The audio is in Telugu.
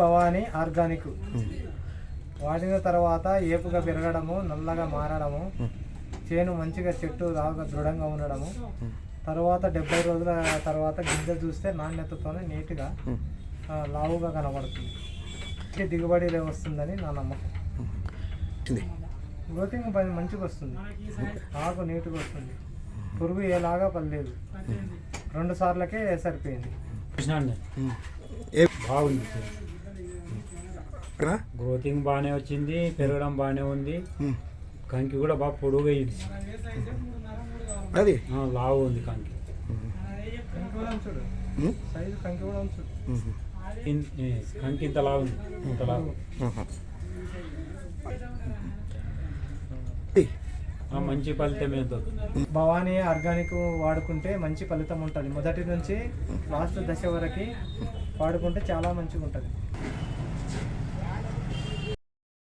భవానీ ఆర్గానిక్. వాడిన తర్వాత ఏపుగా పెరగడము నల్లగా మారడము చేను మంచిగా చెట్టు బాగా దృఢంగా ఉండడము. తర్వాత డెబ్బై రోజుల తర్వాత గింజ చూస్తే నాణ్యతతోనే నీట్గా లావుగా కనబడుతుంది. దిగుబడి వస్తుందని నా నమ్మకం. గ్రోతింగ్ పని మంచిగా వస్తుంది. ఆకు నీట్గా వస్తుంది. పురుగు ఏలాగా పడలేదు. రెండు సార్లకే సరిపోయింది. బాగుంది. గ్రోతింగ్ బాగానే వచ్చింది పెరగడం బాగానే ఉంది. కంకి కూడా బాగా పొడుగా ఇది అది? లావు ఉంది కంకి. కంకి ఇంత లావు ఉంది. ఇంత లావు. మంచి ఫలితం భవానీ ఆర్గానిక్ వాడుకుంటే మంచి ఫలితం ఉంటుంది. మొదటి నుంచి లాస్ట్ దశ వరకు వాడుకుంటే చాలా మంచిగా ఉంటుంది